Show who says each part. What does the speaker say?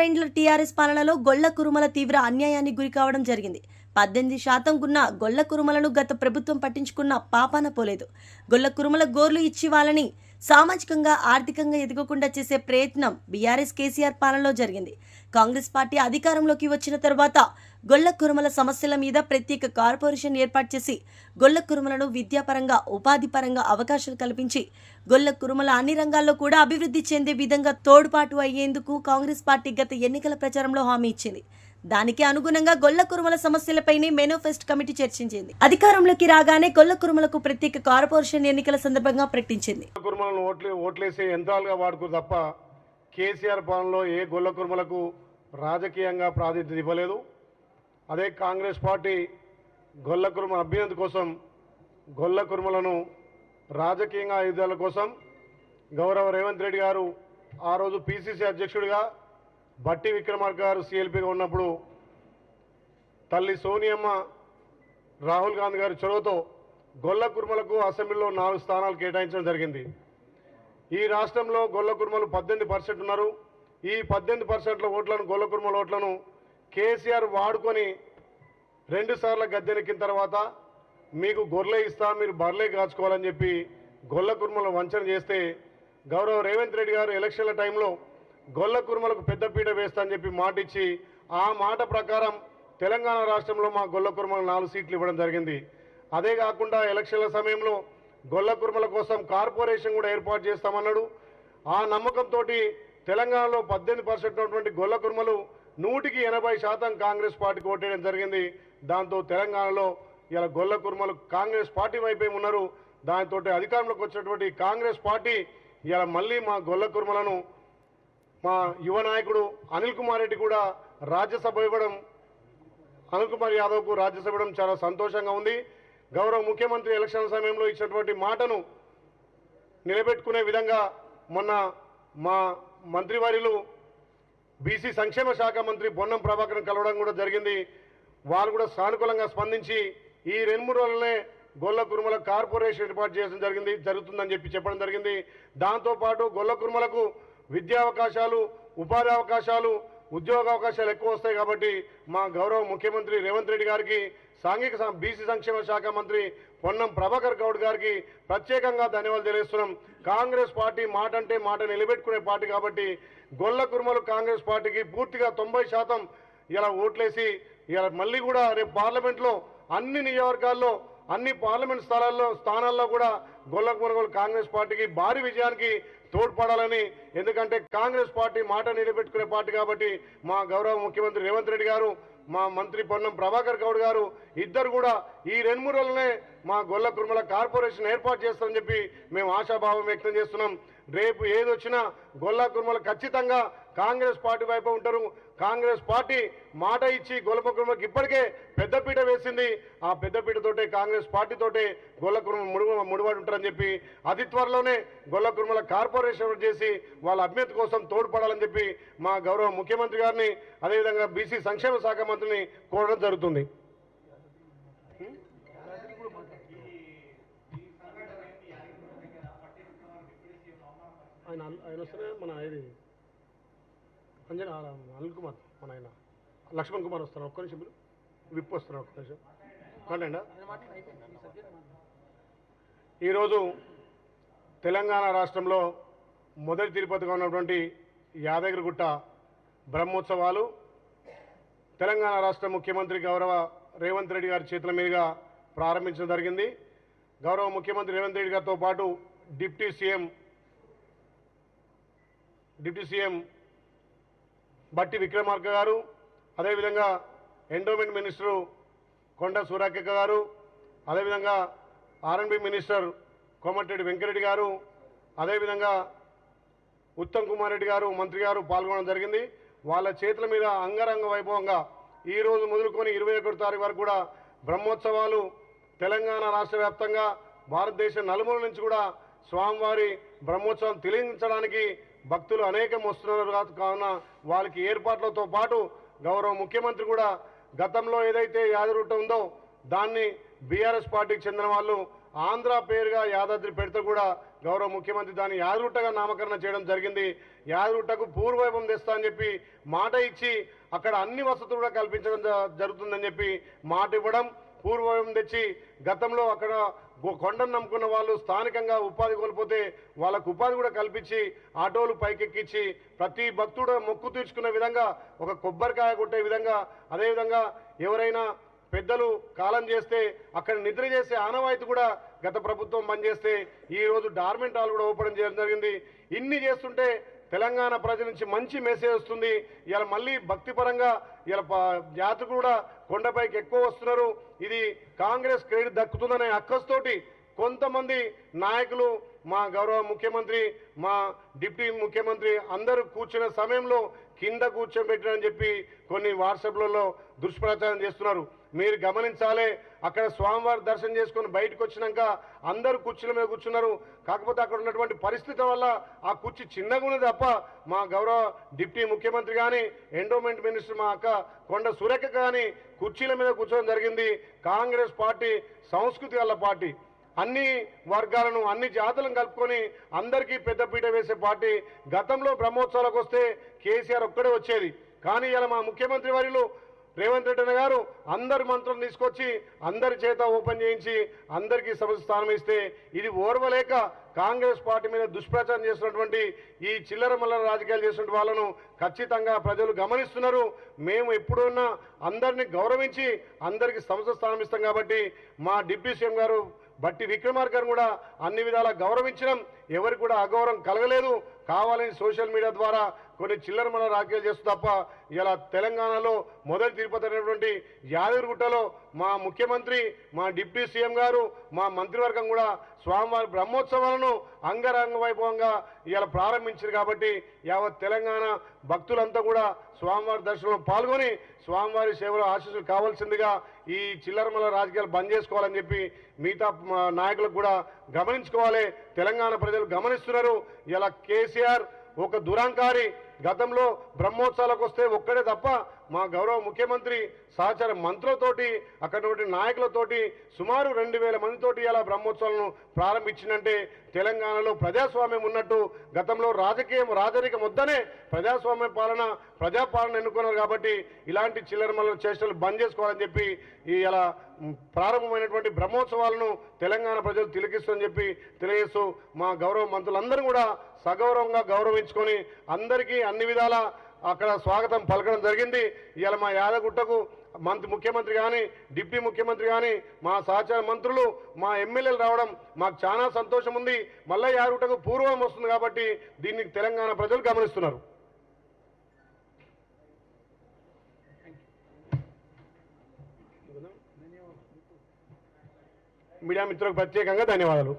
Speaker 1: రెండున్నరేండ్ల TRS పాలనలో గొల్ల కురుమల తీవ్ర అన్యాయానికి గురి కావడం జరిగింది. పద్దెనిమిది శాతం ఉన్న గొల్ల కురుమలను గత ప్రభుత్వం పట్టించుకున్న పాపాన పోలేదు. గొల్ల కురుమల గోర్లు ఇచ్చి వాళ్ళని సామాజికంగా ఆర్థికంగా ఎదగకుండా చేసే ప్రయత్నం బీఆర్ఎస్ కేసీఆర్ పాలనలో జరిగింది. కాంగ్రెస్ పార్టీ అధికారంలోకి వచ్చిన తర్వాత గొల్ల కురుమల సమస్యల మీద ప్రత్యేక కార్పొరేషన్ ఏర్పాటు చేసి గొల్ల కురుమలను విద్యాపరంగా ఉపాధి పరంగా అవకాశాలు కల్పించి గొల్ల కురుమల అన్ని రంగాల్లో కూడా అభివృద్ధి చెందే విధంగా తోడ్పాటు అయ్యేందుకు కాంగ్రెస్ పార్టీ గత ఎన్నికల ప్రచారంలో హామీ ఇచ్చింది. దానికి అనుగుణంగా గొల్ల కురుమల సమస్యలపైనే మేనోఫెస్ట్ కమిటీ చర్చించింది. అధికారంలోకి రాగానే గొల్ల కురుమలకు ప్రత్యేక కార్పొరేషన్ ఎన్నికల సందర్భంగా ప్రకటించింది.
Speaker 2: కురుమలను ఓట్లు ఓట్లేసే యంత్రాలుగా వాడుకు తప్ప కేసీఆర్ పాలనలో ఏ గొల్ల కురుమలకు రాజకీయంగా ప్రాతినిధ్యం ఇవ్వలేదు. అదే కాంగ్రెస్ పార్టీ గొల్ల కుర్మ అభ్యర్థి కోసం గొల్ల కుర్మలను రాజకీయంగా ఆయుధాల కోసం గౌరవ రేవంత్ రెడ్డి గారు ఆ రోజు పిసిసి అధ్యక్షుడిగా బట్టి విక్రమార్క గారు సిఎల్పిగా ఉన్నప్పుడు తల్లి సోనియమ్మ రాహుల్ గాంధీ గారి చొరవతో గొల్ల కుర్మలకు అసెంబ్లీలో నాలుగు స్థానాలు కేటాయించడం జరిగింది. ఈ రాష్ట్రంలో గొల్ల కుర్మలు పద్దెనిమిది పర్సెంట్ ఉన్నారు. ఈ పద్దెనిమిది పర్సెంట్ల ఓట్లను గొల్ల కుర్మల ఓట్లను కేసీఆర్ వాడుకొని రెండుసార్లు గద్దెనెక్కిన తర్వాత మీకు గొర్రె ఇస్తా మీరు బర్లే కాచుకోవాలని చెప్పి గొల్ల కుర్మలు వంచన చేస్తే గౌరవ రేవంత్ రెడ్డి గారు ఎలక్షన్ల టైంలో గొల్ల కుర్మలకు పెద్దపీట వేస్తా అని చెప్పి మాట ఇచ్చి ఆ మాట ప్రకారం తెలంగాణ రాష్ట్రంలో మా గొల్ల కుర్మలకు నాలుగు సీట్లు ఇవ్వడం జరిగింది. అదే కాకుండా ఎలక్షన్ల సమయంలో గొల్ల కుర్మల కోసం కార్పొరేషన్ కూడా ఏర్పాటు చేస్తామన్నాడు. ఆ నమ్మకంతో తెలంగాణలో పద్దెనిమిది పర్సెంట్ ఉన్నటువంటి గొల్ల కుర్మలు నూటికి ఎనభై శాతం కాంగ్రెస్ పార్టీకి ఓటేయడం జరిగింది. దాంతో తెలంగాణలో ఇలా గొల్ల కుర్మలు కాంగ్రెస్ పార్టీ వైపే ఉన్నారు. దానితోటి అధికారంలోకి వచ్చినటువంటి కాంగ్రెస్ పార్టీ ఇలా మళ్ళీ మా గొల్ల కుర్మలను మా యువ నాయకుడు అనిల్ కుమార్ రెడ్డి కూడా రాజ్యసభ ఇవ్వడం అనిల్ కుమార్ యాదవ్కు రాజ్యసభ ఇవ్వడం చాలా సంతోషంగా ఉంది. గౌరవ ముఖ్యమంత్రి ఎలక్షన్ సమయంలో ఇచ్చినటువంటి మాటను నిలబెట్టుకునే విధంగా మొన్న మా మంత్రివర్యులు బీసీ సంక్షేమ శాఖ మంత్రి బొన్నం ప్రభాకర్ కలవడం కూడా జరిగింది. వాళ్ళు కూడా సానుకూలంగా స్పందించి ఈ రెండు మూడు రోజులనే గొల్ల కురుమల కార్పొరేషన్ ఏర్పాటు చేయడం జరిగింది జరుగుతుందని చెప్పి చెప్పడం జరిగింది. దాంతోపాటు గొల్ల కురుమలకు విద్యా అవకాశాలు ఉపాధి అవకాశాలు ఉద్యోగ అవకాశాలు ఎక్కువ వస్తాయి కాబట్టి మా గౌరవ ముఖ్యమంత్రి రేవంత్ రెడ్డి గారికి సాంఘిక బీసీ సంక్షేమ శాఖ మంత్రి పొన్నం ప్రభాకర్ గౌడ్ గారికి ప్రత్యేకంగా ధన్యవాదాలు తెలియజేస్తున్నాం. కాంగ్రెస్ పార్టీ మాట అంటే మాట నిలబెట్టుకునే పార్టీ కాబట్టి గొల్ల కుర్మలు కాంగ్రెస్ పార్టీకి పూర్తిగా తొంభై శాతం ఇలా ఓట్లేసి ఇలా మళ్ళీ కూడా రేపు పార్లమెంట్లో అన్ని నియోజకవర్గాల్లో అన్ని పార్లమెంట్ స్థలాల్లో స్థానాల్లో కూడా గొల్ల కుర్మలు కాంగ్రెస్ పార్టీకి భారీ విజయానికి తోడ్పడాలని. ఎందుకంటే కాంగ్రెస్ పార్టీ మాట నిలబెట్టుకునే పార్టీ కాబట్టి మా గౌరవ ముఖ్యమంత్రి రేవంత్ రెడ్డి గారు మా మంత్రి పొన్నం ప్రభాకర్ గౌడ్ గారు ఇద్దరు కూడా ఈ రెండు మూడు రోజులనే మా గొల్ల కుర్మల కార్పొరేషన్ ఏర్పాటు చేస్తారని చెప్పి మేము ఆశాభావం వ్యక్తం చేస్తున్నాం. రేపు ఏదొచ్చినా గొల్ల కురుమల ఖచ్చితంగా కాంగ్రెస్ పార్టీ వైపు ఉంటారు. కాంగ్రెస్ పార్టీ మాట ఇచ్చి గొల్ల ఇప్పటికే పెద్దపీట వేసింది. ఆ పెద్దపీటతోటే కాంగ్రెస్ పార్టీతోటే గొల్లకుర్మ ముడుగు ముడిపడి ఉంటారని చెప్పి అతి త్వరలోనే గొల్లకుర్మల కార్పొరేషన్ చేసి వాళ్ళ అభ్యర్థి కోసం తోడ్పడాలని చెప్పి మా గౌరవ ముఖ్యమంత్రి గారిని అదేవిధంగా బీసీ సంక్షేమ శాఖ మంత్రిని కోరడం జరుగుతుంది. ఆయన ఆయన వస్తున్నాయి మన ఇది అంజన అనిల్ కుమార్ మన ఆయన. లక్ష్మణ్ కుమార్ వస్తారు ఒక్క నిమిషం మీరు. విప్ వస్తున్నారు ఒక్క నిమిషం. కాండి ఈరోజు తెలంగాణ రాష్ట్రంలో మొదటి తిరుపతిగా ఉన్నటువంటి యాదగిరిగుట్ట బ్రహ్మోత్సవాలు తెలంగాణ రాష్ట్ర ముఖ్యమంత్రి గౌరవ రేవంత్ రెడ్డి గారి చేతుల మీదుగా ప్రారంభించడం జరిగింది. గౌరవ ముఖ్యమంత్రి రేవంత్ రెడ్డి గారితో పాటు డిప్యూటీ సీఎం డిప్యూటీ సీఎం బట్టి విక్రమార్క గారు అదేవిధంగా ఎండోమెంట్ మినిస్టరు కొండ సూరాకెక్క గారు అదేవిధంగా ఆర్ఎన్బి మినిస్టర్ కోమటిరెడ్డి వెంకరెడ్డి గారు అదేవిధంగా ఉత్తమ్ కుమార్ రెడ్డి గారు మంత్రి గారు పాల్గొనడం జరిగింది. వాళ్ళ చేతుల మీద అంగరంగ వైభవంగా ఈ రోజు మొదలుకొని ఇరవై ఒకటి తారీఖు వరకు కూడా బ్రహ్మోత్సవాలు తెలంగాణ రాష్ట్ర వ్యాప్తంగా భారతదేశం నలుమూల నుంచి కూడా స్వామివారి బ్రహ్మోత్సవం తిలకించడానికి భక్తులు అనేకం వస్తున్నారు కావున వాళ్ళకి ఏర్పాట్లతో పాటు గౌరవ ముఖ్యమంత్రి కూడా గతంలో ఏదైతే యాదరుట ఉందో దాన్ని బీఆర్ఎస్ పార్టీకి చెందిన వాళ్ళు ఆంధ్ర పేరుగా యాదాద్రి పెడితే కూడా గౌరవ ముఖ్యమంత్రి దాన్ని యాదరుట్టగా నామకరణం చేయడం జరిగింది. యాదరుట్టకు పూర్వవైభవం తెస్తా అని చెప్పి మాట ఇచ్చి అక్కడ అన్ని వసతులు కూడా కల్పించడం జ- జరుగుతుందని చెప్పి మాట ఇవ్వడం పూర్వం తెచ్చి గతంలో అక్కడ కొండను నమ్ముకున్న వాళ్ళు స్థానికంగా ఉపాధి కోల్పోతే వాళ్ళకు ఉపాధి కూడా కల్పించి ఆటోలు పైకెక్కించి ప్రతి భక్తుడు మొక్కు తీర్చుకున్న విధంగా ఒక కొబ్బరికాయ కొట్టే విధంగా అదేవిధంగా ఎవరైనా పెద్దలు కాలం చేస్తే అక్కడ నిద్ర చేసే ఆనవాయితీ కూడా గత ప్రభుత్వం బంద్ చేస్తే ఈరోజు డార్మెంట్ హాల్ కూడా ఓపెన్ చేయడం జరిగింది. ఇన్ని చేస్తుంటే తెలంగాణ ప్రజల నుంచి మంచి మెసేజ్ వస్తుంది. ఇలా మళ్ళీ భక్తిపరంగా ఇలా జాతి కూడా కొండపైకి ఎక్కువ వస్తున్నారు. ఇది కాంగ్రెస్ క్రెడిట్ దక్కుతుందనే అక్కస్తోటి కొంతమంది నాయకులు మా గౌరవ ముఖ్యమంత్రి మా డిప్యూటీ ముఖ్యమంత్రి అందరూ కూర్చున్న సమయంలో కింద కూర్చోబెట్టారని చెప్పి కొన్ని వాట్సాప్లలో దుష్ప్రచారం చేస్తున్నారు. మీరు గమనించాలి అక్కడ స్వామివారి దర్శనం చేసుకొని బయటకు వచ్చినాక అందరూ కుర్చీల మీద కూర్చున్నారు. కాకపోతే అక్కడ ఉన్నటువంటి పరిస్థితి వల్ల ఆ కుర్చీ చిన్నగా ఉన్నది తప్ప మా గౌరవ డిప్యూటీ ముఖ్యమంత్రి కానీ ఎండోమెంట్ మినిస్టర్ మా అక్క కొండ సురేఖ కానీ కుర్చీల మీద కూర్చోవడం జరిగింది. కాంగ్రెస్ పార్టీ సంస్కృతి గల పార్టీ. అన్ని వర్గాలను అన్ని జాతులను కలుపుకొని అందరికీ పెద్దపీట వేసే పార్టీ. గతంలో బ్రహ్మోత్సవాలకు వస్తే కేసీఆర్ ఒక్కడే వచ్చేది. కానీ ఇలా మా ముఖ్యమంత్రి వారిలో రేవంత్ రెడ్డి గారు అందరి మంత్రులు తీసుకొచ్చి అందరి చేత ఓపెన్ చేయించి అందరికీ సభ స్థానం ఇస్తే ఇది ఓర్వలేక కాంగ్రెస్ పార్టీ మీద దుష్ప్రచారం చేస్తున్నటువంటి ఈ చిల్లర మల్లర రాజకీయాలు చేస్తున్న వాళ్ళను ఖచ్చితంగా ప్రజలు గమనిస్తున్నారు. మేము ఎప్పుడున్నా అందరినీ గౌరవించి అందరికీ సమస్య స్థానం ఇస్తాం కాబట్టి మా డిప్యూటీ సీఎం గారు బట్టి విక్రమార్కర్ కూడా అన్ని విధాలా గౌరవించడం ఎవరికి కూడా అగౌరవం కలగలేదు. కావాలని సోషల్ మీడియా ద్వారా కొన్ని చిల్లర మన రాజకీయాలు చేస్తూ తప్ప ఇలా తెలంగాణలో మొదటి తిరుపతి అనేటువంటి యాదగిరిగుట్టలో మా ముఖ్యమంత్రి మా డిప్యూటీ సీఎం గారు మా మంత్రివర్గం కూడా స్వామివారి బ్రహ్మోత్సవాలను అంగరంగ వైభవంగా ఇలా ప్రారంభించారు కాబట్టి యావత్ తెలంగాణ భక్తులంతా కూడా స్వామివారి దర్శనంలో పాల్గొని స్వామివారి సేవలో ఆశీస్సులు కావాల్సిందిగా ఈ చిల్లరమల రాజకీయాలు బంద్ చేసుకోవాలని చెప్పి మిగతా నాయకులకు కూడా గమనించుకోవాలి. తెలంగాణ ప్రజలు గమనిస్తున్నారు. ఇలా కేసీఆర్ ఒక దురాంకారి గతంలో బ్రహ్మోత్సవాలకు వస్తే ఒక్కడే తప్ప మా గౌరవ ముఖ్యమంత్రి సహచర మంత్రులతోటి అక్కడ ఉన్నటువంటి నాయకులతోటి సుమారు రెండు వేల మందితోటి ఇలా బ్రహ్మోత్సవాలను ప్రారంభించిందంటే తెలంగాణలో ప్రజాస్వామ్యం ఉన్నట్టు గతంలో రాజకీయం రాజరికం వద్దనే ప్రజాస్వామ్య పాలన ప్రజాపాలన ఎన్నుకున్నారు కాబట్టి ఇలాంటి చిల్లరమల్ల చేష్టలు బంద్ చేసుకోవాలని చెప్పి ఈ ఇలా ప్రారంభమైనటువంటి బ్రహ్మోత్సవాలను తెలంగాణ ప్రజలు తిలకిస్తుందని చెప్పి తెలియజేస్తూ మా గౌరవ మంత్రులందరూ కూడా సగౌరవంగా గౌరవించుకొని అందరికీ అన్ని విధాల అక్కడ స్వాగతం పలకడం జరిగింది. ఇవాళ మా యాదగుట్టకు మంత్రి ముఖ్యమంత్రి కానీ డిప్యూటీ ముఖ్యమంత్రి కానీ మా సహచార మంత్రులు మా ఎమ్మెల్యేలు రావడం మాకు చాలా సంతోషం ఉంది మళ్ళీ యాదగుట్టకు పూర్వం వస్తుంది కాబట్టి దీన్ని తెలంగాణ ప్రజలు గమనిస్తున్నారు. మీడియా మిత్రులకు ప్రత్యేకంగా ధన్యవాదాలు.